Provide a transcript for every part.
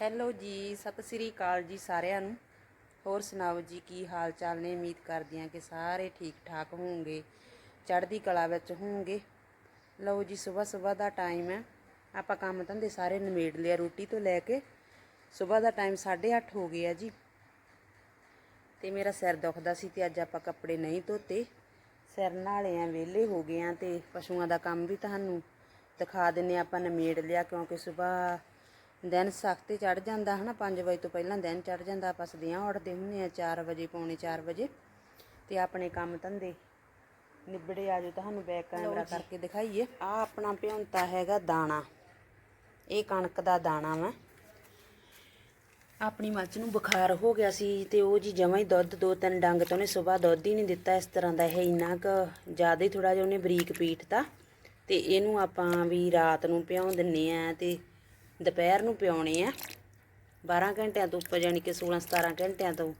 Hello ਜੀ, ਸਤਿ ਸ੍ਰੀ ਅਕਾਲ ਜੀ ਸਾਰਿਆਂ ਨੂੰ। ਹੋਰ ਸੁਣਾਓ ਜੀ, ਕੀ ਹਾਲ ਚਾਲ ਨੇ? ਉਮੀਦ ਕਰਦੀ ਹਾਂ ਕਿ ਸਾਰੇ ਠੀਕ ਠਾਕ ਹੋਣਗੇ। ਚੜ੍ਹਦੀ ਕਲਾ ਵਿੱਚ ਹੋਵੋਗੇ ਲਓ ਜੀ ਸਵੇਰ ਸਵੇਰ ਦਾ ਟਾਈਮ ਹੈ। ਆਪਾਂ ਕੰਮ ਧੰਦੇ ਸਾਰੇ ਨਿਮੇੜ ਲਿਆ ਰੋਟੀ ਤੋਂ ਲੈ ਕੇ। ਸਵੇਰ ਦਾ ਟਾਈਮ 8:30 ਹੋ ਗਿਆ ਜੀ। ਤੇ ਮੇਰਾ ਸਿਰ ਦੁਖਦਾ ਸੀ ਤੇ ਅੱਜ ਆਪਾਂ ਕੱਪੜੇ ਨਹੀਂ ਧੋਤੇ। ਸਿਰ ਨਾਲੇ ਆ ਵਿਹਲੇ ਹੋ ਗਏ ਆ ਤੇ ਪਸ਼ੂਆਂ ਦਾ ਕੰਮ ਵੀ ਤੁਹਾਨੂੰ ਦਿਖਾ ਦਿੰਨੇ ਆਪਾਂ ਨਿਮੇੜ ਲਿਆ ਕਿਉਂਕਿ ਸਵੇਰ ਦਿਨ ਸਖਤੇ ਚੜ ਜਾਂਦਾ ਹਨਾ 5 ਵਜੇ ਤੋਂ ਪਹਿਲਾਂ ਦਿਨ ਚੜ ਜਾਂਦਾ ਆਪਾਂ ਸਦੀਆਂ ਉੱਠਦੇ ਹੁੰਨੇ ਆ 4 ਵਜੇ ਪੌਣੇ 4 ਵਜੇ ਤੇ ਆਪਣੇ ਕੰਮ ਧੰਦੇ ਨਿਬੜੇ ਆਜੋ ਤੁਹਾਨੂੰ ਬੈਕ ਕੈਮਰਾ ਕਰਕੇ ਦਿਖਾਈਏ। ਆ ਆਪਣਾ ਭਿਉਂਤਾ ਹੈਗਾ ਦਾਣਾ। ਇਹ ਕਣਕ ਦਾ ਦਾਣਾ ਵਾ। ਆਪਣੀ ਮੱਝ ਨੂੰ ਬੁਖਾਰ ਹੋ ਗਿਆ ਸੀ ਤੇ ਉਹ ਜੀ ਜਮਾਂ ਹੀ ਦੁੱਧ ਦੋ ਤਿੰਨ ਡੰਗ ਤੋਂ ਨੇ ਸਵੇਰ ਦੁੱਧ ਹੀ ਨਹੀਂ ਦਿੱਤਾ ਇਸ ਤਰ੍ਹਾਂ ਦਾ ਇਹ ਇੰਨਾ ਕੁ ਜ਼ਿਆਦਾ ਹੀ ਥੋੜਾ ਜਿਹਾ ਉਹਨੇ ਬਰੀਕ ਪੀਟਤਾ। ਤੇ ਇਹਨੂੰ ਆਪਾਂ ਵੀ ਰਾਤ ਨੂੰ ਭਿਉਂ ਦਿੰਨੇ ਆ ਤੇ ਦੁਪਹਿਰ ਨੂੰ ਪਿਉਣੇ ਆ। 12 ਘੰਟਿਆਂ ਤੋਂ ਉੱਪਰ ਜਾਣੀ ਕਿ 16 17 ਘੰਟਿਆਂ ਤੋਂ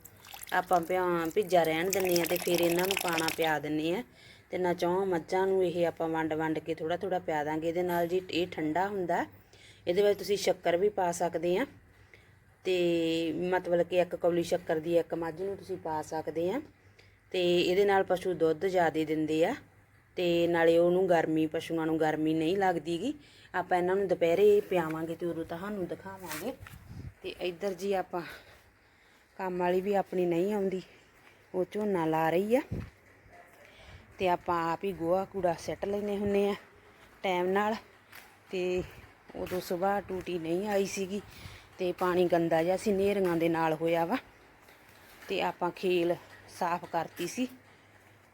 ਆਪਾਂ ਭਿਉਂ ਭਿੱਜਾ ਰਹਿਣ ਦਿੰਨੇ ਆ ਤੇ ਫਿਰ ਇਹਨਾਂ ਨੂੰ ਪਾਣਾ ਪਿਆ ਦਿੰਨੇ ਆ। ਤੇ ਨਾ ਚੌਂ ਮੱਝਾਂ ਨੂੰ ਇਹ ਆਪਾਂ ਵੰਡ ਵੰਡ ਕੇ ਥੋੜਾ ਥੋੜਾ ਪਿਆ ਦਾਂਗੇ। ਇਹਦੇ ਨਾਲ ਜੀ ਇਹ ਠੰਡਾ ਹੁੰਦਾ। ਇਹਦੇ ਵਿੱਚ ਤੁਸੀਂ ਸ਼ੱਕਰ ਵੀ ਪਾ ਸਕਦੇ ਆ। ਤੇ ਮਤਲਬ ਕਿ ਇੱਕ ਕੌਲੀ ਸ਼ੱਕਰ ਦੀ ਇੱਕ ਮੱਝ ਨੂੰ ਤੁਸੀਂ ਪਾ ਸਕਦੇ ਆ। ਤੇ ਇਹਦੇ ਨਾਲ ਪਸ਼ੂ ਦੁੱਧ ਜ਼ਿਆਦਾ ਦਿੰਦੇ ਆ। ਤੇ ਨਾਲੇ ਉਹਨੂੰ ਗਰਮੀ, ਪਸ਼ੂਆਂ ਨੂੰ ਗਰਮੀ ਨਹੀਂ ਲੱਗਦੀਗੀ। ਆਪਾਂ ਇਹਨਾਂ ਨੂੰ ਦੁਪਹਿਰੇ ਪਿਆਵਾਂਗੇ ਤੇ ਉਦੋਂ ਤੁਹਾਨੂੰ ਦਿਖਾਵਾਂਗੇ। ਤੇ ਇੱਧਰ ਜੀ ਆਪਾਂ ਕੰਮ ਵਾਲੀ ਵੀ ਆਪਣੀ ਨਹੀਂ ਆਉਂਦੀ, ਉਹ ਝੋਨਾ ਲਾ ਰਹੀ ਆ। ਤੇ ਆਪਾਂ ਆਪ ਹੀ ਗੋਹਾ ਕੂੜਾ ਸਿੱਟ ਲੈਨੇ ਹੁੰਨੇ ਆ ਟਾਈਮ ਨਾਲ। ਤੇ ਉਦੋਂ ਸਵੇਰ ਟੂਟੀ ਨਹੀਂ ਆਈ ਸੀਗੀ ਤੇ ਪਾਣੀ ਗੰਦਾ ਜਿਹਾ ਸੀ ਨੇਰੀਆਂ ਦੇ ਨਾਲ ਹੋਇਆ ਵਾ। ਤੇ ਆਪਾਂ ਖੇਲ ਸਾਫ਼ ਕਰਤੀ ਸੀ।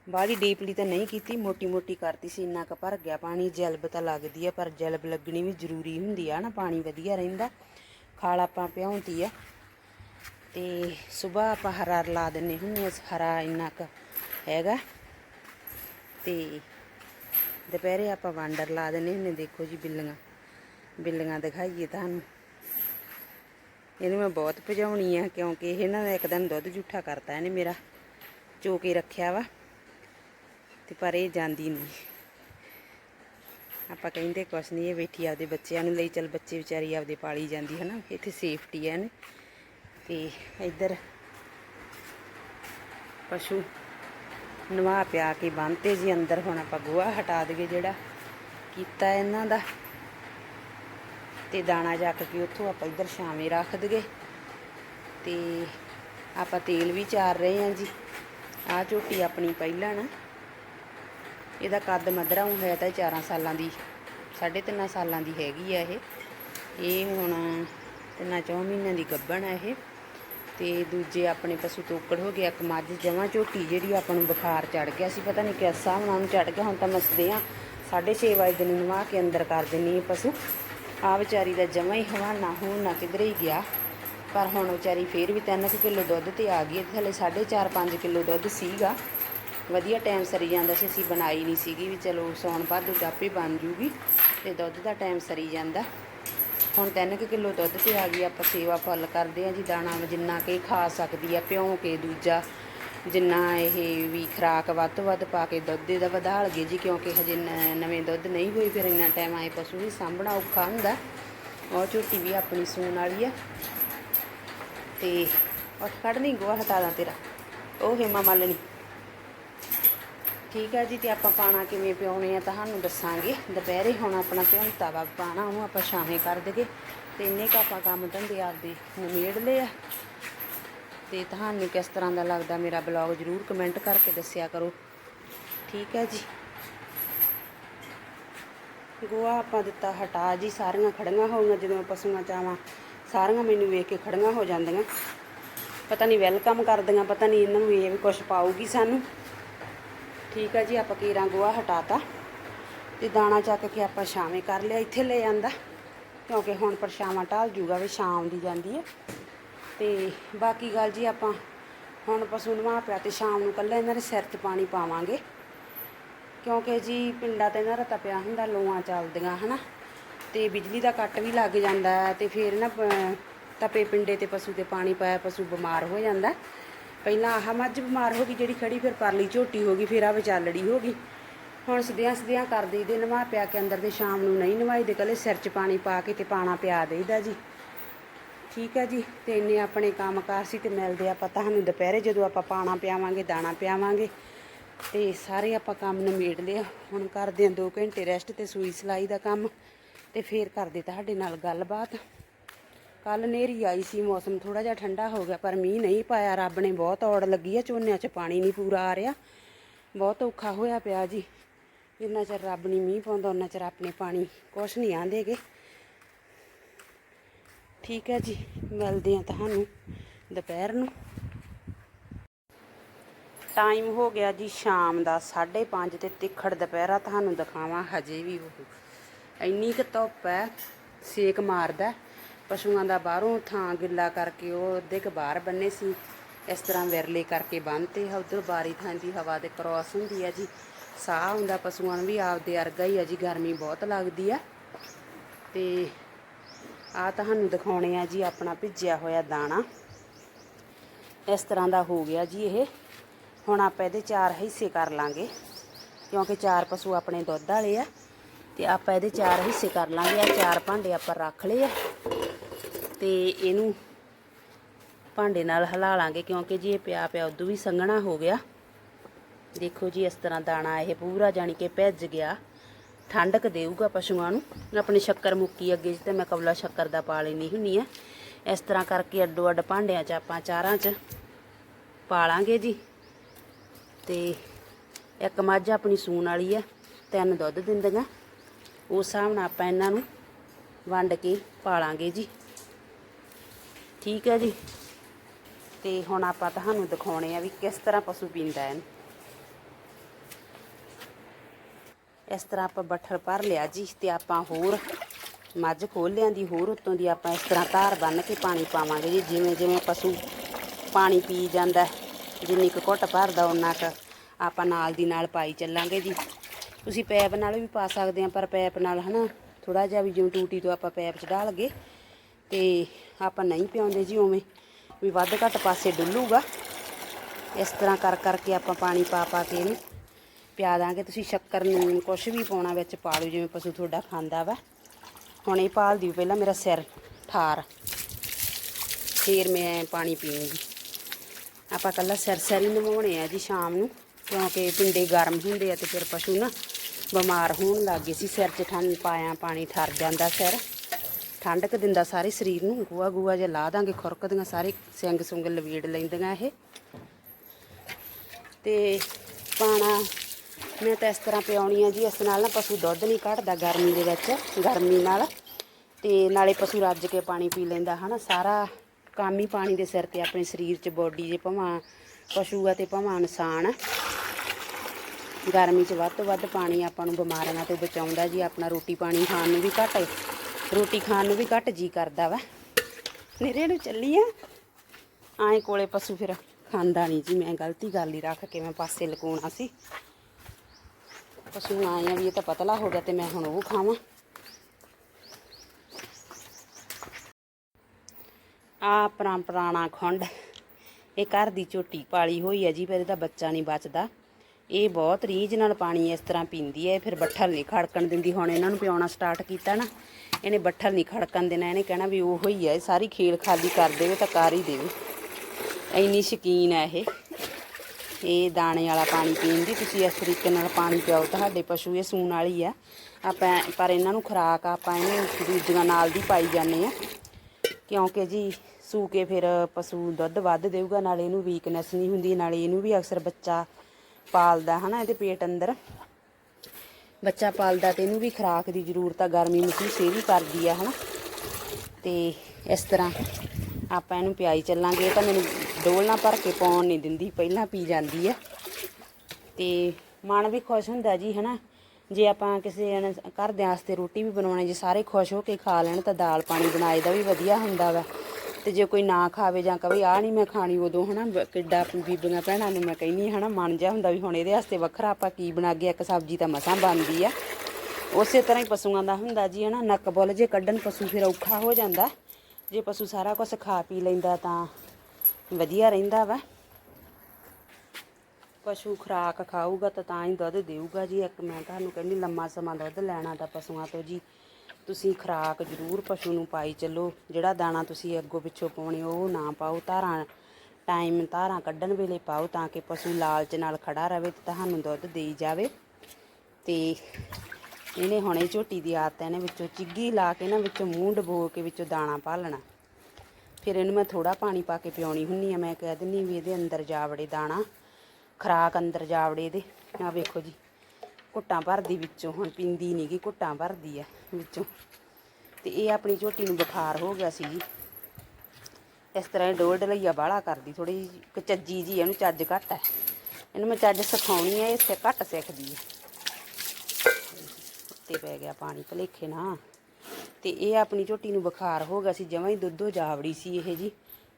ਬਾਹਲੀ ਡੀਪਲੀ ਤਾਂ ਨਹੀਂ ਕੀਤੀ ਮੋਟੀ ਮੋਟੀ ਕਰਤੀ ਸੀ, ਇੰਨਾ ਕੁ ਭਰ ਗਿਆ ਪਾਣੀ, ਜਲਬ ਤਾਂ ਲੱਗਦੀ ਆ, ਪਰ ਜਲਬ ਲੱਗਣੀ ਵੀ ਜ਼ਰੂਰੀ ਹੁੰਦੀ ਆ ਨਾ, ਪਾਣੀ ਵਧੀਆ ਰਹਿੰਦਾ, ਖਾਲ ਆਪਾਂ ਭਿਉਂਤੀ ਆ। ਤੇ ਸਵੇਰ ਆਪਾਂ ਹਰਾ ਲਾ ਦਿੰਨੇ ਹੁੰਨੇ ਆ, ਹਰਾ ਇੰਨਾ ਕੁ ਹੈਗਾ। ਤੇ ਦੁਪਹਿਰੇ ਆਪਾਂ ਵਾਂਡਰ ਲਾ ਦਿੰਨੇ ਹੁੰਨੇ ਦੇਖੋ ਜੀ ਬਿੱਲੀਆਂ ਬਿੱਲੀਆਂ ਦਿਖਾਈਏ ਤੁਹਾਨੂੰ। ਇਹਨੂੰ ਮੈਂ ਬਹੁਤ ਭਜਾਉਣੀ ਆ, ਕਿਉਂਕਿ ਇਹ ਨਾ ਇੱਕ ਦਿਨ ਦੁੱਧ ਝੂਠਾ ਕਰਤਾ, ਇਹਨੇ ਮੇਰਾ ਚੋ ਕੇ ਰੱਖਿਆ ਵਾ। ਤੇ ਪਰ ਇਹ ਜਾਂਦੀ ਨਹੀਂ। ਆਪਾਂ ਕਹਿੰਦੇ ਕੁਛ ਨਹੀਂ, ਇਹ ਬੈਠੀ ਆਪਦੇ ਬੱਚਿਆਂ ਨੂੰ ਲਈ ਚਲ ਬੱਚੇ ਵਿਚਾਰੀ ਆਪਦੇ ਪਾਲੀ ਜਾਂਦੀ ਹੈ ਨਾ ਇੱਥੇ ਸੇਫਟੀ ਹੈ ਇਹਨੇ। ਤੇ ਇੱਧਰ ਪਸ਼ੂ ਨਵਾ ਪਿਆ ਕੇ ਬੰਨਤੇ ਜੀ ਅੰਦਰ, ਹੁਣ ਆਪਾਂ ਗੋਹਾ ਹਟਾ ਦਈਏ ਜਿਹੜਾ ਕੀਤਾ ਇਹਨਾਂ ਦਾ। ਤੇ ਦਾਣਾ ਚੱਕ ਕੇ ਉੱਥੋਂ ਆਪਾਂ ਇੱਧਰ ਛਾਵੇਂ ਰੱਖ ਦਈਏ। ਤੇ ਆਪਾਂ ਤੇਲ ਵੀ ਚਾਰ ਰਹੇ ਹਾਂ ਜੀ। ਆਹ ਝੋਟੀ ਆਪਣੀ ਪਹਿਲਾਂ ਨਾ ਇਹਦਾ ਕੱਦ ਮਧਰਾ ਉਹ ਹੈ ਤਾਂ 4 ਸਾਲਾਂ ਦੀ 3.5 ਸਾਲਾਂ ਦੀ ਹੈਗੀ ਆ ਇਹ। ਇਹ ਹੁਣ ਤਿੰਨਾਂ ਚੌਂ ਮਹੀਨਿਆਂ ਦੀ ਗੱਭਣ ਆ ਇਹ। ਤੇ ਦੂਜੇ ਆਪਣੇ ਪਸ਼ੂ ਤੋਕੜ ਹੋ ਗਿਆ, ਇੱਕ ਮੱਝ, ਜਮਾਂ ਝੋਟੀ ਜਿਹੜੀ ਆਪਾਂ ਨੂੰ ਬੁਖਾਰ ਚੜ ਗਿਆ ਸੀ, ਪਤਾ ਨਹੀਂ ਕਿਸ ਹਿਸਾਬ ਨਾਲ ਉਹਨੂੰ ਚੜ ਗਿਆ, ਹੁਣ ਤਾਂ ਮਸਦੇ ਆ 6:30 ਵਜੇ ਨੂੰ ਨਵਾ ਕੇ ਅੰਦਰ ਕਰ ਦਿੰਨੀ ਆ ਪਸ਼ੂ। ਆ ਵਿਚਾਰੀ ਦਾ ਜਮਾਂ ਹੀ ਹਵਾਨਾ ਹੋਣ ਨਾ ਕਿਧਰੇ ਹੀ ਗਿਆ। ਪਰ ਹੁਣ ਵਿਚਾਰੀ ਫੇਰ ਵੀ 3 ਕਿਲੋ ਦੁੱਧ ਤੇ ਆ ਗਈ ਥੱਲੇ 4.5 5 ਕਿਲੋ ਦੁੱਧ ਸੀਗਾ। ਵਧੀਆ ਟਾਈਮ ਸਰੀ ਜਾਂਦਾ ਸੀ, ਅਸੀਂ ਬਣਾਈ ਨਹੀਂ ਸੀਗੀ ਵੀ ਚਲੋ ਸੌਣ ਭਾਦੋ ਚਾਪੇ ਬਣ ਜੂਗੀ ਤੇ ਦੁੱਧ ਦਾ ਟਾਈਮ ਸਰੀ ਜਾਂਦਾ। ਹੁਣ 3 ਕਿਲੋ ਦੁੱਧ ਤੇ ਆ ਗਈ, ਆਪਾਂ ਸੇਵਾ ਫੁੱਲ ਕਰਦੇ ਆ ਜੀ, ਦਾਣਾ ਜਿੰਨਾ ਕਿ ਖਾ ਸਕਦੀ ਆ, ਭਿਉਂ ਕੇ ਦੂਜਾ, ਜਿੰਨਾ ਇਹ ਵੀ ਖਰਾਕ ਵੱਧ ਤੋਂ ਵੱਧ ਪਾ ਕੇ ਦੁੱਧ ਦਾ ਵਧਾ ਲਗੇ ਜੀ, ਕਿਉਂਕਿ ਹਜੇ ਨ- ਨਵੇਂ ਦੁੱਧ ਨਹੀਂ ਹੋਈ ਫਿਰ ਇੰਨਾ ਟਾਈਮ ਆਏ ਪਸ਼ੂ ਵੀ ਸਾਂਭਣਾ ਔਖਾ ਹੁੰਦਾ। ਉਹ ਝੋਟੀ ਵੀ ਆਪਣੀ ਸੂਣ ਵਾਲੀ ਆ। ਤੇ ਉੱਠ ਕੱਢ ਨਹੀਂ ਗੋਹਾ ਹਟਾ ਦਾਂ ਤੇਰਾ। ਉਹ ਹੇਮਾ ਮਾਲਣੀ ਠੀਕ ਹੈ ਜੀ, ਤੇ ਆਪਾਂ ਪਾਣਾ ਕਿਵੇਂ ਪਿਉਣੇ ਆ ਤੁਹਾਨੂੰ ਦੱਸਾਂਗੇ। ਦੁਪਹਿਰੇ ਹੁਣ ਆਪਣਾ ਭਿਉਂਤਾ ਵਾ ਪਾਣਾ, ਉਹਨੂੰ ਆਪਾਂ ਛਾਵੇਂ ਕਰ ਦੇਗੇ ਤੇ ਇੰਨੇ ਕੁ ਆਪਾਂ ਕੰਮ ਧੰਦੇ ਆਪਦੇ ਨਿਮੇੜ ਲਏ ਆ। ਤੇ ਤੁਹਾਨੂੰ ਕਿਸ ਤਰ੍ਹਾਂ ਦਾ ਲੱਗਦਾ ਮੇਰਾ ਬਲੌਗ ਜਰੂਰ ਕਮੈਂਟ ਕਰਕੇ ਦੱਸਿਆ ਕਰੋ। ਠੀਕ ਹੈ ਜੀ। ਗੋਆ ਆਪਾਂ ਦਿੱਤਾ ਹਟਾ ਜੀ, ਸਾਰੀਆਂ ਖੜੀਆਂ ਹੋਈਆਂ ਜਦੋਂ ਪਸ਼ੂਆਂ ਚਾਵਾਂ, ਸਾਰੀਆਂ ਮੈਨੂੰ ਵੇਖ ਕੇ ਖੜੀਆਂ ਹੋ ਜਾਂਦੀਆਂ। ਪਤਾ ਨਹੀਂ ਵੈਲਕਮ ਕਰਦੀਆਂ, ਪਤਾ ਨਹੀਂ ਇਹਨਾਂ ਨੂੰ ਇਹ ਵੀ ਕੁਝ ਪਾਊਗੀ ਸਾਨੂੰ। ਠੀਕ ਹੈ ਜੀ, ਆਪਾਂ ਕੀਰਾਂ ਗੋਆ ਹਟਾਤਾ ਤੇ ਦਾਣਾ ਚੱਕ ਕੇ ਆਪਾਂ ਛਾਵੇਂ ਕਰ ਲਿਆ, ਇੱਥੇ ਲੈ ਜਾਂਦਾ ਕਿਉਂਕਿ ਹੁਣ ਪਰਛਾਵਾਂ ਢਲ ਜੂਗਾ ਵੀ ਸ਼ਾਮ ਦੀ ਜਾਂਦੀ ਹੈ ਤੇ ਬਾਕੀ ਗੱਲ ਜੀ ਆਪਾਂ ਹੁਣ ਪਸ਼ੂ ਨਵਾ ਪਿਆ ਤੇ ਸ਼ਾਮ ਨੂੰ ਕੱਲਾ ਇਹਨਾਂ ਦੇ ਸਿਰ 'ਚ ਪਾਣੀ ਪਾਵਾਂਗੇ, ਕਿਉਂਕਿ ਜੀ ਪਿੰਡਾਂ ਤੇ ਇਹਨਾਂ ਦਾ ਤਪਿਆ ਹੁੰਦਾ ਲੋਆਂ ਚੱਲਦੀਆਂ, ਹਨਾ। ਤੇ ਬਿਜਲੀ ਦਾ ਕੱਟ ਵੀ ਲੱਗ ਜਾਂਦਾ ਹੈ ਤੇ ਫਿਰ ਨਾ ਪ- ਤਪੇ ਪਿੰਡੇ ਤੇ ਪਸ਼ੂ ਤੇ ਪਾਣੀ ਪਾਇਆ, ਪਸ਼ੂ ਬਿਮਾਰ ਹੋ ਜਾਂਦਾ। ਪਹਿਲਾਂ ਆਹ ਮੱਝ ਬਿਮਾਰ ਹੋ ਗਈ, ਜਿਹੜੀ ਖੜੀ ਫਿਰ ਪਰਲੀ ਝੋਟੀ ਹੋ ਗਈ, ਫਿਰ ਆ ਵਿਚਾਲੜੀ ਹੋ ਗਈ। ਹੁਣ ਸਦਿਆਂ ਸਦਿਆਂ ਕਰ ਦੇਈਦੇ ਨਵਾ ਪਿਆ ਕੇ ਅੰਦਰ ਦੇ ਸ਼ਾਮ ਨੂੰ ਨਹੀਂ ਨਵਾਈ ਦੇ ਕੱਲੇ ਸਿਰ 'ਚ ਪਾਣੀ ਪਾ ਕੇ ਤੇ ਪਾਣਾ ਪਿਆ ਦੇਈਦਾ ਜੀ। ਠੀਕ ਹੈ ਜੀ, ਤੇ ਇੰਨੇ ਆਪਣੇ ਕੰਮਕਾਰ ਸੀ ਤੇ ਮਿਲਦੇ ਆਪਾਂ ਤੁਹਾਨੂੰ ਦੁਪਹਿਰੇ ਜਦੋਂ ਆਪਾਂ ਪਾਣਾ ਪਿਆਵਾਂਗੇ, ਦਾਣਾ ਪਿਆਵਾਂਗੇ। ਤੇ ਸਾਰੇ ਆਪਾਂ ਕੰਮ ਨਿਬੇੜ ਲਿਆ। ਹੁਣ ਕਰਦੇ ਆਂ 2 ਘੰਟੇ ਰੈਸਟ ਤੇ ਸੂਈ ਸਲਾਈ ਦਾ ਕੰਮ ਤੇ ਫੇਰ ਕਰਦੇ ਤੁਹਾਡੇ ਨਾਲ ਗੱਲਬਾਤ। ਕੱਲ ਨੇਰੀ ਆਈ ਸੀ, ਮੌਸਮ ਥੋੜਾ ਜਿਹਾ ਠੰਡਾ ਹੋ ਗਿਆ, ਪਰ ਮੀਂਹ ਨਹੀਂ ਪਾਇਆ, ਰੱਬ ਨੇ ਬਹੁਤ ਔੜ ਲੱਗੀ ਆ, ਝੋਨਿਆਂ 'ਚ ਪਾਣੀ ਨਹੀਂ ਪੂਰਾ ਆ ਰਿਹਾ। ਬਹੁਤ ਔਖਾ ਹੋਇਆ ਪਿਆ ਜੀ। ਜਿੰਨਾ ਚਿਰ ਰੱਬ ਨਹੀਂ ਮੀਂਹ ਪਾਉਂਦਾ ਉਹਨਾਂ ਚਿਰ ਆਪਣੇ ਪਾਣੀ ਕੁਛ ਨਹੀਂ ਆਂਦੇਗੇ। ਠੀਕ ਹੈ ਜੀ, ਮਿਲਦੇ ਆ ਤੁਹਾਨੂੰ ਦੁਪਹਿਰ ਨੂੰ। ਟਾਈਮ ਹੋ ਗਿਆ ਜੀ ਸ਼ਾਮ ਦਾ 5:30 ਤੇ ਤਿੱਖੜ ਦੁਪਹਿਰਾ, ਤੁਹਾਨੂੰ ਦਿਖਾਵਾਂ ਹਜੇ ਵੀ ਉਹ। ਇੰਨੀ ਕੁ ਧੁੱਪ ਹੈ, ਸੇਕ ਮਾਰਦਾ ਪਸ਼ੂਆਂ ਦਾ ਬਾਹਰੋਂ ਥਾਂ ਗਿੱਲਾ ਕਰਕੇ ਉਹ ਅੱਧੇ ਕੁ ਬਾਹਰ ਬੰਨੇ ਸੀ। ਇਸ ਤਰ੍ਹਾਂ ਵਿਰਲੇ ਕਰਕੇ ਬੰਨਤੇ ਆ, ਉਧਰ ਬਾਰੀ ਥਾਂ ਦੀ ਹਵਾ ਦੇ ਕ੍ਰਾਸ ਹੁੰਦੀ ਹੈ ਜੀ। ਸਾਹ ਹੁੰਦਾ ਪਸ਼ੂਆਂ ਨੂੰ ਵੀ, ਆਪਦੇ ਅਰਗਾ ਹੀ ਆ ਜੀ, ਗਰਮੀ ਬਹੁਤ ਲੱਗਦੀ ਆ। ਤੇ ਆ ਤੁਹਾਨੂੰ ਦਿਖਾਉਣੇ ਆ ਜੀ ਆਪਣਾ ਭਿੱਜਿਆ ਹੋਇਆ ਦਾਣਾ। ਇਸ ਤਰ੍ਹਾਂ ਦਾ ਹੋ ਗਿਆ ਜੀ ਇਹ। ਹੁਣ ਆਪਾਂ ਇਹਦੇ ਚਾਰ ਹਿੱਸੇ ਕਰ ਲਾਂਗੇ, ਕਿਉਂਕਿ ਚਾਰ ਪਸ਼ੂ ਆਪਣੇ ਦੁੱਧ ਵਾਲੇ ਆ। ਤੇ ਆਪਾਂ ਇਹਦੇ ਚਾਰ ਹਿੱਸੇ ਕਰ ਲਾਂਗੇ। ਆ ਚਾਰ ਭਾਂਡੇ ਆਪਾਂ ਰੱਖ ਲਏ ਆ। ਤੇ ਇਹਨੂੰ ਭਾਂਡੇ ਨਾਲ ਹਿਲਾ ਲਾਂਗੇ, ਕਿਉਂਕਿ ਜੀ ਇਹ ਪਿਆ ਪਿਆ ਉਦੋਂ ਵੀ ਸੰਘਣਾ ਹੋ ਗਿਆ। ਦੇਖੋ ਜੀ, ਇਸ ਤਰ੍ਹਾਂ ਦਾਣਾ ਇਹ ਪੂਰਾ ਜਾਣੀ ਕਿ ਭਿੱਜ ਗਿਆ। ਠੰਡਕ ਦੇਊਗਾ ਪਸ਼ੂਆਂ ਨੂੰ। ਆਪਣੇ ਸ਼ੱਕਰ ਮੁੱਕੀ ਅੱਗੇ ਜਿੱਤੇ ਮੈਂ ਕਵਲਾ ਸ਼ੱਕਰ ਦਾ ਪਾ ਲੈਣੀ ਹੁੰਨੀ ਆ ਇਸ ਤਰ੍ਹਾਂ ਕਰਕੇ ਅੱਡੋ ਅੱਡ ਭਾਂਡਿਆਂ 'ਚ ਆਪਾਂ ਚਾਰਾਂ 'ਚ ਪਾ ਲਾਂਗੇ ਜੀ। ਤੇ ਇੱਕ ਮੱਝ ਆਪਣੀ ਸੂਣ ਵਾਲੀ ਆ ਤਿੰਨ ਦੁੱਧ ਦਿੰਦੀਆਂ। ਉਸ ਹਿਸਾਬ ਨਾਲ ਆਪਾਂ ਇਹਨਾਂ ਨੂੰ ਵੰਡ ਕੇ ਪਾਲਾਂਗੇ ਜੀ। ਠੀਕ ਹੈ ਜੀ। ਤੇ ਹੁਣ ਆਪਾਂ ਤੁਹਾਨੂੰ ਦਿਖਾਉਣੇ ਆ ਵੀ ਕਿਸ ਤਰ੍ਹਾਂ ਪਸ਼ੂ ਪੀਂਦਾ ਹੈ। ਇਸ ਤਰ੍ਹਾਂ ਆਪਾਂ ਬੱਠਲ ਭਰ ਲਿਆ ਜੀ ਤੇ ਆਪਾਂ ਹੋਰ ਮੱਝ ਖੋਲ ਲਿਆਂਦੀ, ਹੋਰ ਉੱਤੋਂ ਦੀ ਆਪਾਂ ਇਸ ਤਰ੍ਹਾਂ ਧਾਰ ਬੰਨ ਕੇ ਪਾਣੀ ਪਾਵਾਂਗੇ ਜੀ, ਜਿਵੇਂ ਜਿਵੇਂ ਪਸ਼ੂ ਪਾਣੀ ਪੀ ਜਾਂਦਾ ਜਿੰਨੀ ਕੁ ਘੁੱਟ ਭਰਦਾ ਉਹਨਾਂ ਕੁ ਆਪਾਂ ਨਾਲ ਦੀ ਨਾਲ ਪਾਈ ਚੱਲਾਂਗੇ ਜੀ। ਤੁਸੀਂ ਪੈਪ ਨਾਲ ਵੀ ਪਾ ਸਕਦੇ ਆ, ਪਰ ਪੈਪ ਨਾਲ ਹਨਾ ਥੋੜਾ ਜਿਹਾ ਵੀ ਜਿਵੇਂ ਟੂਟੀ ਤੋਂ ਆਪਾਂ ਪੈਪ ਚ ਡਾਲ ਗਏ ਤੇ ਆਪਾਂ ਨਹੀਂ ਪਿਆਉਂਦੇ ਜੀ ਉਵੇਂ, ਵੀ ਵੱਧ ਘੱਟ ਪਾਸੇ ਡੁੱਲੂਗਾ। ਇਸ ਤਰ੍ਹਾਂ ਕਰ ਕਰਕੇ ਆਪਾਂ ਪਾਣੀ ਪਾ ਪਾ ਕੇ ਇਹਨੂੰ ਪਿਆ ਦਾਂਗੇ। ਤੁਸੀਂ ਸ਼ੱਕਰ ਨੂਨ ਕੁਛ ਵੀ ਪਾਉਣਾ ਵਿੱਚ ਪਾ ਲਓ ਜਿਵੇਂ ਪਸ਼ੂ ਤੁਹਾਡਾ ਖਾਂਦਾ ਵਾ। ਹੁਣ ਇਹ ਪਾਲ ਦਿਓ ਪਹਿਲਾਂ ਮੇਰਾ ਸਿਰ ਠਾਰ। ਫੇਰ ਮੈਂ ਪਾਣੀ ਪੀਵਾਂਗੀ ਆਪਾਂ ਕੱਲਾ ਸਿਰ ਸਿਰ ਹੀ ਨਵਾਉਣੇ ਆ ਜੀ ਸ਼ਾਮ ਨੂੰ, ਕਿਉਂਕਿ ਪਿੰਡੇ ਗਰਮ ਹੁੰਦੇ ਆ ਤੇ ਫਿਰ ਪਸ਼ੂ ਨਾ ਬਿਮਾਰ ਹੋਣ ਲੱਗੇ ਸੀ। ਸਿਰ 'ਚ ਠੰਡ ਪਾਇਆ, ਪਾਣੀ ਠਰ ਜਾਂਦਾ ਸਿਰ। ਠੰਡਕ ਦਿੰਦਾ ਸਾਰੇ ਸਰੀਰ ਨੂੰ, ਗੂਆ ਗੂਆ ਜੇ ਲਾ ਦਾਂਗੇ, ਖੁਰਕ ਦੀਆਂ ਸਾਰੇ ਸਿੰਗ ਸੁੰਗ ਲਵੇੜ ਲੈਂਦੀਆਂ ਇਹ। ਤੇ ਪਾਣਾ ਮੈਂ ਤਾਂ ਇਸ ਤਰ੍ਹਾਂ ਪਿਆਉਣੀ ਆ ਜੀ, ਇਸ ਨਾਲ ਨਾ ਪਸ਼ੂ ਦੁੱਧ ਨਹੀਂ ਕੱਢਦਾ ਗਰਮੀ ਦੇ ਵਿੱਚ, ਗਰਮੀ ਨਾਲ। ਤੇ ਨਾਲੇ ਪਸ਼ੂ ਰੱਜ ਕੇ ਪਾਣੀ ਪੀ ਲੈਂਦਾ, ਹਨਾ, ਸਾਰਾ ਕੰਮ ਹੀ ਪਾਣੀ ਦੇ ਸਿਰ ਤੇ ਆਪਣੇ ਸਰੀਰ 'ਚ ਬੋਡੀ 'ਚ ਭਵਾਂ, ਪਸ਼ੂ ਆ ਤੇ ਭਵਾਂ ਇਨਸਾਨ। ਆ ਗਰਮੀ 'ਚ ਵੱਧ ਤੋਂ ਵੱਧ ਪਾਣੀ ਆਪਾਂ ਨੂੰ ਬਿਮਾਰੀਆਂ ਤੋਂ ਬਚਾਉਂਦਾ ਜੀ, ਆਪਣਾ ਰੋਟੀ ਪਾਣੀ ਖਾਣ ਨੂੰ ਵੀ ਘੱਟ। ਰੋਟੀ ਖਾਣ ਨੂੰ ਵੀ ਘੱਟ ਜੀ ਕਰਦਾ ਵਾ। ਨਿਰੇ ਨੂੰ ਚੱਲੀ ਆ। ਆਏ ਕੋਲੇ ਪਸ਼ੂ ਫਿਰ ਖਾਂਦਾ ਨਹੀਂ ਜੀ। ਮੈਂ ਗਲਤੀ ਗੱਲ ਹੀ ਰੱਖ ਕੇ ਮੈਂ ਪਾਸੇ ਲਕਾਉਣਾ ਸੀ। ਪਸ਼ੂ ਆਏ ਆ ਵੀ ਇਹ ਤਾਂ ਪਤਲਾ ਹੋ ਗਿਆ ਤੇ ਮੈਂ ਹੁਣ ਉਹ ਖਾਵਾਂ। ਆ ਆਪਣਾ ਪੁਰਾਣਾ ਖੁੰਡ। ਇਹ ਘਰ ਦੀ ਝੋਟੀ ਪਾਲੀ ਹੋਈ ਹੈ ਜੀ ਪਰ ਇਹਦਾ ਬੱਚਾ ਨਹੀਂ ਬਚਦਾ। ਇਹ ਬਹੁਤ ਰੀਝ ਨਾਲ ਪਾਣੀ ਇਸ ਤਰ੍ਹਾਂ ਪੀਂਦੀ ਹੈ ਫਿਰ ਬੱਠਲ ਨਹੀਂ ਖੜਕਣ ਦਿੰਦੀ। ਹੁਣ ਇਹਨਾਂ ਨੂੰ ਪਿਆਉਣਾ ਸਟਾਰਟ ਕੀਤਾ ਨਾ। ਇਹਨੇ ਬੱਠਲ ਨਹੀਂ ਖੜਕਣ ਦੇਣਾ, ਇਹਨੇ ਕਹਿਣਾ ਵੀ ਉਹੋ ਹੀ ਹੈ ਇਹ ਸਾਰੀ ਖੇਲ ਖਾਲੀ ਕਰ ਦੇਵੇ ਤਾਂ ਕਰ ਹੀ ਦੇਵੇ। ਇੰਨੀ ਸ਼ਕੀਨ ਹੈ ਇਹ। ਇਹ ਦਾਣੇ ਵਾਲਾ ਪਾਣੀ ਪੀਣ ਦੀ ਤੁਸੀਂ ਇਸ ਤਰੀਕੇ ਨਾਲ ਪਾਣੀ ਪਿਆਓ, ਤੁਹਾਡੇ ਪਸ਼ੂ ਇਹ ਸੂਣ ਵਾਲੀ ਆ। ਆਪਾਂ, ਪਰ ਇਹਨਾਂ ਨੂੰ ਖੁਰਾਕ ਆਪਾਂ ਇਹਨੂੰ ਦੂਜੀਆਂ ਨਾਲ ਦੀ ਪਾਈ ਜਾਂਦੇ ਆ। ਕਿਉਂਕਿ ਜੀ, ਸੂ ਕੇ ਫਿਰ ਪਸ਼ੂ ਦੁੱਧ ਵੱਧ ਦੇਊਗਾ, ਨਾਲੇ ਇਹਨੂੰ ਵੀਕਨੈਸ ਨਹੀਂ ਹੁੰਦੀ, ਨਾਲੇ ਇਹਨੂੰ ਵੀ ਅਕਸਰ ਬੱਚਾ ਪਾਲਦਾ, ਹਨਾ, ਇਹਦੇ ਪੇਟ ਅੰਦਰ। ਬੱਚਾ ਪਾਲਦਾ ਤੇ ਇਹਨੂੰ ਵੀ ਖੁਰਾਕ ਦੀ ਜ਼ਰੂਰਤ ਆ, ਗਰਮੀ ਮਹਿਸੂਸ ਇਹ ਵੀ ਕਰਦੀ ਆ, ਹਨਾ? ਤੇ ਇਸ ਤਰ੍ਹਾਂ ਆਪਾਂ ਇਹਨੂੰ ਪਿਆਈ ਚੱਲਾਂਗੇ। ਤਾਂ ਮੈਨੂੰ ਡੋਲਣਾ ਭਰ ਕੇ ਪਾਉਣ ਨਹੀਂ ਦਿੰਦੀ, ਪਹਿਲਾਂ ਪੀ ਜਾਂਦੀ ਆ। ਤੇ ਮਨ ਵੀ ਖੁਸ਼ ਹੁੰਦਾ ਜੀ, ਹਨਾ? ਜੇ ਆਪਾਂ ਕਿਸੇ ਨੇ ਘਰ ਦੇ ਵਾਸਤੇ ਰੋਟੀ ਵੀ ਬਣਾਉਣੀ, ਜੇ ਸਾਰੇ ਖੁਸ਼ ਹੋ ਕੇ ਖਾ ਲੈਣ ਤਾਂ ਦਾਲ ਪਾਣੀ ਬਣਾਏ ਦਾ ਵੀ ਵਧੀਆ ਹੁੰਦਾ ਵਾ। ਤੇ ਜੇ ਕੋਈ ਨਾ ਖਾਵੇ ਜਾਂ ਕਵੇ ਆ ਨਹੀਂ ਮੈਂ ਖਾਣੀ ਉਦੋਂ, ਹਨਾ, ਬ- ਕਿੱਡਾ ਬੀਬੀਆਂ ਭੈਣਾਂ ਨੂੰ ਮੈਂ ਕਹਿੰਨੀ ਹਨਾ, ਮਨ ਜਾ ਹੁੰਦਾ ਵੀ ਹੁਣ ਇਹਦੇ ਵਾਸਤੇ ਵੱਖਰਾ ਆਪਾਂ ਕੀ ਬਣਾ ਕੇ ਇੱਕ ਸਬਜ਼ੀ ਤਾਂ ਮਸਾਂ ਬਣਦੀ ਆ। ਉਸੇ ਤਰ੍ਹਾਂ ਹੀ ਪਸ਼ੂਆਂ ਦਾ ਹੁੰਦਾ ਜੀ, ਹਨਾ, ਨੱਕ ਬੁੱਲ ਜੇ ਕੱਢਣ ਪਸ਼ੂ ਫਿਰ ਔਖਾ ਹੋ ਜਾਂਦਾ। ਜੇ ਪਸ਼ੂ ਸਾਰਾ ਕੁਝ ਖਾ ਪੀ ਲੈਂਦਾ ਤਾਂ ਵਧੀਆ ਰਹਿੰਦਾ ਵਾ। ਪਸ਼ੂ ਖੁਰਾਕ ਖਾਊਗਾ ਤਾਂ ਤਾਂ ਹੀ ਦੁੱਧ ਦੇਊਗਾ ਜੀ, ਇੱਕ ਮੈਂ ਤੁਹਾਨੂੰ ਕਹਿੰਦੀ ਲੰਮਾ ਸਮਾਂ ਦੁੱਧ ਲੈਣਾ ਤਾਂ ਪਸ਼ੂਆਂ ਤੋਂ ਜੀ। ਤੁਸੀਂ ਖੁਰਾਕ ਜ਼ਰੂਰ ਪਸ਼ੂ ਨੂੰ ਪਾਈ ਚੱਲੋ। ਜਿਹੜਾ ਦਾਣਾ ਤੁਸੀਂ ਅੱਗੋਂ ਪਿੱਛੋਂ ਪਾਉਣੇ ਉਹ ਨਾ ਪਾਓ। ਧਾਰਾਂ, ਟਾਈਮ ਧਾਰਾਂ ਕੱਢਣ ਵੇਲੇ ਪਾਓ ਤਾਂ ਕਿ ਪਸ਼ੂ ਲਾਲਚ ਨਾਲ ਖੜਾ ਰਵੇ ਤੇ ਤੁਹਾਨੂੰ ਦੁੱਧ ਦੇਈ ਜਾਵੇ। ਤੇ ਇਹਨੇ ਹੁਣੇ ਝੋਟੀ ਦੀ ਆਦਤ ਹੈ ਇਹਨੇ ਵਿੱਚੋਂ ਚਿੱਗੀ ਲਾ ਕੇ ਨਾ, ਵਿੱਚੋਂ ਮੂੰਹ ਡਬੋ ਕੇ ਵਿੱਚੋਂ ਦਾਣਾ ਪਾ ਲੈਣਾ ਫਿਰ ਇਹਨੂੰ ਮੈਂ ਥੋੜਾ ਪਾਣੀ ਪਾ ਕੇ ਪਿਉਣੀ ਹੁੰਨੀ ਆ। ਮੈਂ ਕਹਿ ਦਿੰਨੀ ਵੀ ਇਹਦੇ ਅੰਦਰ ਜਾਵੜੇ ਦਾਣਾ, ਖਰਾਕ ਅੰਦਰ ਜਾਵੜੇ ਇਹਦੇ। ਆ ਵੇਖੋ ਜੀ। ਘੁੱਟਾਂ ਭਰਦੀ ਵਿੱਚੋਂ, ਹੁਣ ਪਿੰਦੀ ਨਹੀਂ ਗੀ, ਘੁੱਟਾਂ ਭਰਦੀ ਆ ਵਿੱਚੋਂ। ਤੇ ਇਹ ਆਪਣੀ ਝੋਟੀ ਨੂੰ ਬੁਖਾਰ ਹੋ ਗਿਆ ਸੀ। ਜੀ ਇਸ ਤਰ੍ਹਾਂ ਡੋਲ ਡਲਈਆ ਬਾਹਲਾ ਕਰਦੀ ਥੋੜੀ ਜਿਹੀ ਚੱਜੀ ਜੀ, ਇਹਨੂੰ ਚੱਜ ਘੱਟ ਹੈ ਇਹਨੂੰ ਮੈਂ ਚੱਜ ਸਿਖਾਉਣੀ ਹੈ ਇਹ ਘੱਟ ਸਿੱਖਦੀ ਹੈ ਉੱਤੇ ਪੈ ਗਿਆ ਪਾਣੀ ਭਲੇਖੇ ਨਾ ਤੇ ਇਹ ਆਪਣੀ ਝੋਟੀ ਨੂੰ ਬੁਖਾਰ ਹੋ ਗਿਆ ਸੀ, ਜਮਾਂ ਹੀ ਦੁੱਧੋ ਜਾਵੜੀ ਸੀ ਇਹ ਜੀ।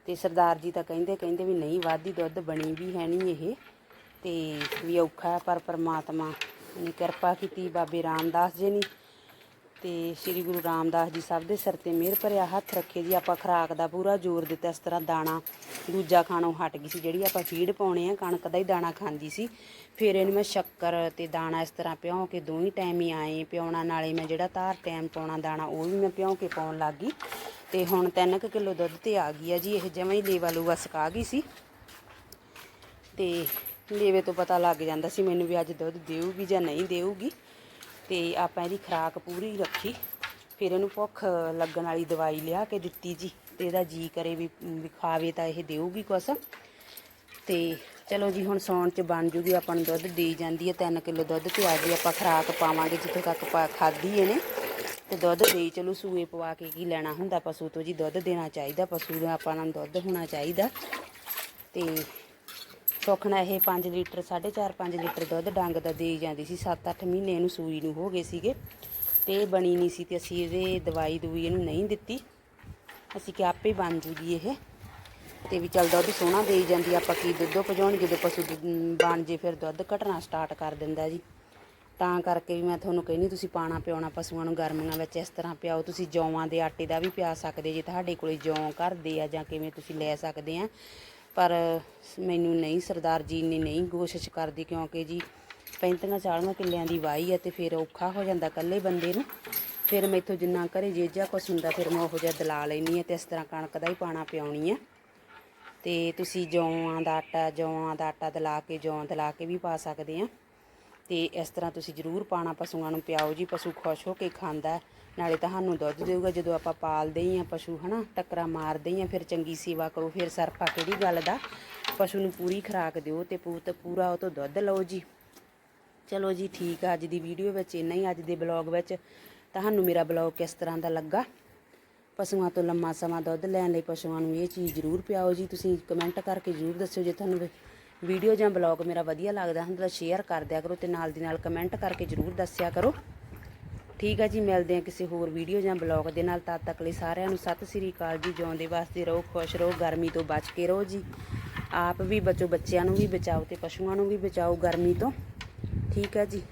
ਤੇ ਸਰਦਾਰ ਜੀ ਤਾਂ ਕਹਿੰਦੇ ਕਹਿੰਦੇ ਵੀ ਨਹੀਂ, ਵਾਧੀ ਦੁੱਧ ਬਣੀ ਵੀ ਹੈ ਨਹੀਂ ਇਹ। ਤੇ ਵੀ ਔਖਾ ਪਰ ਪਰਮਾਤਮਾ ਨੇ ਕਿਰਪਾ ਕੀਤੀ, ਬਾਬੇ ਰਾਮਦਾਸ ਜੀ ਨੇ ਤੇ ਸ੍ਰੀ ਗੁਰੂ ਰਾਮਦਾਸ ਜੀ ਸਭ ਦੇ ਸਿਰ ਤੇ ਮਿਹਰ ਭਰਿਆ ਹੱਥ ਰੱਖੇ ਜੀ। ਆਪਾਂ ਖਰਾਕ ਦਾ ਪੂਰਾ ਜ਼ੋਰ ਦਿੱਤਾ, ਇਸ ਤਰ੍ਹਾਂ ਦਾਣਾ ਦੂਜਾ ਖਾਣੋਂ ਹਟ ਗਈ ਸੀ, ਜਿਹੜੀ ਆਪਾਂ ਫੀਡ ਪਾਉਣੇ ਆ, ਕਣਕ ਦਾ ਹੀ ਦਾਣਾ ਖਾਂਦੀ ਸੀ। ਫਿਰ ਇਹਨੂੰ ਮੈਂ ਸ਼ੱਕਰ ਤੇ ਦਾਣਾ ਇਸ ਤਰ੍ਹਾਂ ਪਿਉਂ ਕੇ ਦੋਵੇਂ ਟਾਈਮ ਹੀ ਆਏ ਪਿਉਣਾ, ਨਾਲੇ ਮੈਂ ਜਿਹੜਾ ਧਾਰ ਟਾਈਮ ਪਾਉਣਾ ਦਾਣਾ, ਉਹ ਵੀ ਮੈਂ ਪਿਉਂ ਕੇ ਪਾਉਣ ਲੱਗ ਗਈ। ਤੇ ਹੁਣ 3 ਕਿਲੋ ਦੁੱਧ ਤੇ ਆ ਗਈ ਆ ਜੀ, ਇਹ ਜਮਾਂ ਹੀ ਲੇਵਾ ਲੂਆ ਸਕਾ ਗਈ ਸੀ। ਤੇ ਲੇਵੇ ਤੋਂ ਪਤਾ ਲੱਗ ਜਾਂਦਾ ਸੀ ਮੈਨੂੰ ਵੀ ਅੱਜ ਦੁੱਧ ਦੇਊਗੀ ਜਾਂ ਨਹੀਂ ਦੇਊਗੀ। ਤੇ ਆਪਾਂ ਇਹਦੀ ਖੁਰਾਕ ਪੂਰੀ ਰੱਖੀ। ਫਿਰ ਇਹਨੂੰ ਭੁੱਖ ਲੱਗਣ ਵਾਲੀ ਦਵਾਈ ਲਿਆ ਕੇ ਦਿੱਤੀ ਜੀ। ਤੇ ਇਹਦਾ ਜੀ ਕਰੇ ਵੀ ਖਾਵੇ ਤਾਂ ਇਹ ਦੇਊਗੀ ਕੁਛ। ਤੇ ਚਲੋ ਜੀ, ਹੁਣ ਸੌਣ ਚ ਬਣ ਜੂਗੀ, ਆਪਾਂ ਨੂੰ ਦੁੱਧ ਦੇ ਜਾਂਦੀ ਹੈ। 3 ਕਿਲੋ ਦੁੱਧ ਤੇ ਆ ਗਈ, ਆਪਾਂ ਖੁਰਾਕ ਪਾਵਾਂਗੇ ਜਿੱਥੋਂ ਤੱਕ ਪਾ ਖਾਦੀ ਇਹਨੇ। ਤੇ ਦੁੱਧ ਦੇ ਚਲੋ ਸੂਏ ਪਵਾ ਕੇ ਕੀ ਲੈਣਾ ਹੁੰਦਾ? ਪਸ਼ੂ ਤੋਂ ਜੀ ਦੁੱਧ ਦੇਣਾ ਚਾਹੀਦਾ, ਪਸ਼ੂ ਦਾ ਆਪਾਂ ਨੂੰ ਦੁੱਧ ਹੋਣਾ ਚਾਹੀਦਾ। ਤੇ ਸੌਖਣਾ ਇਹ 5 ਲੀਟਰ 4.5 5 ਲੀਟਰ ਦੁੱਧ ਡੰਗ ਦਾ ਦੇਈ ਜਾਂਦੀ ਸੀ। 7-8 ਮਹੀਨੇ ਇਹਨੂੰ ਸੂਈ ਨੂੰ ਹੋ ਗਏ ਸੀਗੇ ਤੇ ਬਣੀ ਨਹੀਂ ਸੀ ਤੇ ਅਸੀਂ ਇਹਦੇ ਦਵਾਈ ਦੂਈ ਇਹਨੂੰ ਨਹੀਂ ਦਿੱਤੀ। ਅਸੀਂ ਕਿ ਆਪੇ ਬਣ ਜੂਗੀ ਇਹ ਤੇ ਵੀ ਚੱਲ ਦੁੱਧ ਸੋਹਣਾ ਦੇਈ ਜਾਂਦੀ ਆਪਾਂ ਕੀ ਦੁੱਧੋਂ ਭਜਾਉਣ, ਜਦੋਂ ਪਸ਼ੂ ਬਣ ਜੇ ਫਿਰ ਦੁੱਧ ਘਟਣਾ ਸਟਾਰਟ ਕਰ ਦਿੰਦਾ ਜੀ। ਤਾਂ ਕਰਕੇ ਵੀ ਮੈਂ ਤੁਹਾਨੂੰ ਕਹਿੰਦੀ ਤੁਸੀਂ ਪਾਣਾ ਪਿਆਉਣਾ ਪਸ਼ੂਆਂ ਨੂੰ ਗਰਮੀਆਂ ਵਿੱਚ ਇਸ ਤਰ੍ਹਾਂ ਪਿਆਓ। ਤੁਸੀਂ ਜੌਆਂ ਦੇ ਆਟੇ ਦਾ ਵੀ ਪਿਆ ਸਕਦੇ ਜੇ ਤੁਹਾਡੇ ਕੋਲੇ ਜੌਂ ਘਰ ਦੇ ਆ ਜਾਂ ਕਿਵੇਂ ਤੁਸੀਂ ਲੈ ਸਕਦੇ ਆ। ਪਰ ਮੈਨੂੰ ਨਹੀਂ, ਸਰਦਾਰ ਜੀ ਨੇ ਨਹੀਂ ਕੋਸ਼ਿਸ਼ ਕਰਦੀ ਕਿਉਂਕਿ ਜੀ 35 40 ਕਿੱਲਿਆਂ ਦੀ ਵਾਈ ਹੈ ਤੇ ਫਿਰ ਔਖਾ ਹੋ ਜਾਂਦਾ ਇਕੱਲੇ ਬੰਦੇ ਨੂੰ। ਫਿਰ ਮੈਥੋਂ ਜਿੰਨਾ ਘਰੇ ਜੇਜਾ ਕੁਛ ਹੁੰਦਾ ਫਿਰ ਮੈਂ ਉਹੋ ਜਿਹਾ ਦਲਾ ਲੈਣੀ ਹੈ ਤੇ ਇਸ ਤਰ੍ਹਾਂ ਕਣਕ ਦਾ ਹੀ ਪਾਣਾ ਪਿਆਉਣੀ ਹੈ ਤੇ ਤੁਸੀਂ ਜੌਆਂ ਦਾ ਆਟਾ, ਜੌਆਂ ਦਾ ਆਟਾ ਦਲਾ ਕੇ, ਜੌਂ ਦਲਾ ਕੇ ਵੀ ਪਾ ਸਕਦੇ ਆ ਤੇ ਇਸ ਤਰ੍ਹਾਂ ਤੁਸੀਂ ਜ਼ਰੂਰ ਪਾਣਾ ਪਸ਼ੂਆਂ ਨੂੰ, ਪਿਆਓ ਜੀ, ਪਸ਼ੂ ਖੁਸ਼ ਹੋ ਕੇ ਖਾਂਦਾ। ਨਾਲੇ ਤੁਹਾਨੂੰ ਦੁੱਧ ਦੇਊਗਾ, ਜਦੋਂ ਆਪਾਂ ਪਾਲਦੇ ਹੀ ਆ ਪਸ਼ੂ, ਹਨਾ? ਟੱਕਰਾ ਮਾਰਦੇ ਹੀ ਆ ਫਿਰ ਚੰਗੀ ਸੇਵਾ ਕਰੋ, ਫਿਰ ਸਰਫਾ ਕਿਹੜੀ ਗੱਲ ਦਾ? ਪਸ਼ੂ ਨੂੰ ਪੂਰੀ ਖੁਰਾਕ ਦਿਓ ਤੇ ਪੂਤ ਪੂਰਾ ਉਹ ਤੋਂ ਦੁੱਧ ਲਓ ਜੀ। ਚਲੋ ਜੀ, ਠੀਕ ਆ ਅੱਜ ਦੀ ਵੀਡੀਓ ਵਿੱਚ ਇੰਨਾ ਹੀ। ਅੱਜ ਦੇ ਬਲੌਗ ਵਿੱਚ ਤੁਹਾਨੂੰ ਮੇਰਾ ਬਲੌਗ ਕਿਸ ਤਰ੍ਹਾਂ ਦਾ ਲੱਗਾ? ਪਸ਼ੂਆਂ ਤੋਂ ਲੰਮਾ ਸਮਾਂ ਦੁੱਧ ਲੈਣ ਲਈ ਪਸ਼ੂਆਂ ਨੂੰ ਇਹ ਚੀਜ਼ ਜ਼ਰੂਰ ਪਿਆਓ ਜੀ। ਤੁਸੀਂ ਕਮੈਂਟ ਕਰਕੇ ਜ਼ਰੂਰ ਦੱਸਿਓ ਜੇ ਤੁਹਾਨੂੰ ਵੀਡੀਓ ਜਾਂ ਬਲੌਗ ਮੇਰਾ ਵਧੀਆ ਲੱਗਦਾ ਹੁੰਦਾ ਤਾਂ ਸ਼ੇਅਰ ਕਰ ਦਿਆ ਕਰੋ ਤੇ ਨਾਲ ਦੀ ਨਾਲ ਕਮੈਂਟ ਕਰਕੇ ਜ਼ਰੂਰ ਦੱਸਿਆ ਕਰੋ। ਠੀਕ ਹੈ ਜੀ, ਮਿਲਦੇ ਹਾਂ ਕਿਸੇ ਹੋਰ ਵੀਡੀਓ ਜਾਂ ਬਲੌਗ ਦੇ ਨਾਲ। ਤਦ ਤੱਕ ਲਈ ਸਾਰਿਆਂ ਨੂੰ ਸਤਿ ਸ੍ਰੀ ਅਕਾਲ ਜੀ। ਜਿਉਂਦੇ ਵਾਸਤੇ ਰਹੋ, ਖੁਸ਼ ਰਹੋ, ਗਰਮੀ ਤੋਂ ਬਚ ਕੇ ਰਹੋ ਜੀ। ਆਪ ਵੀ ਬਚੋ, ਬੱਚਿਆਂ ਨੂੰ ਵੀ ਬਚਾਓ ਤੇ ਪਸ਼ੂਆਂ ਨੂੰ ਵੀ ਬਚਾਓ ਗਰਮੀ ਤੋਂ। ਠੀਕ ਹੈ ਜੀ।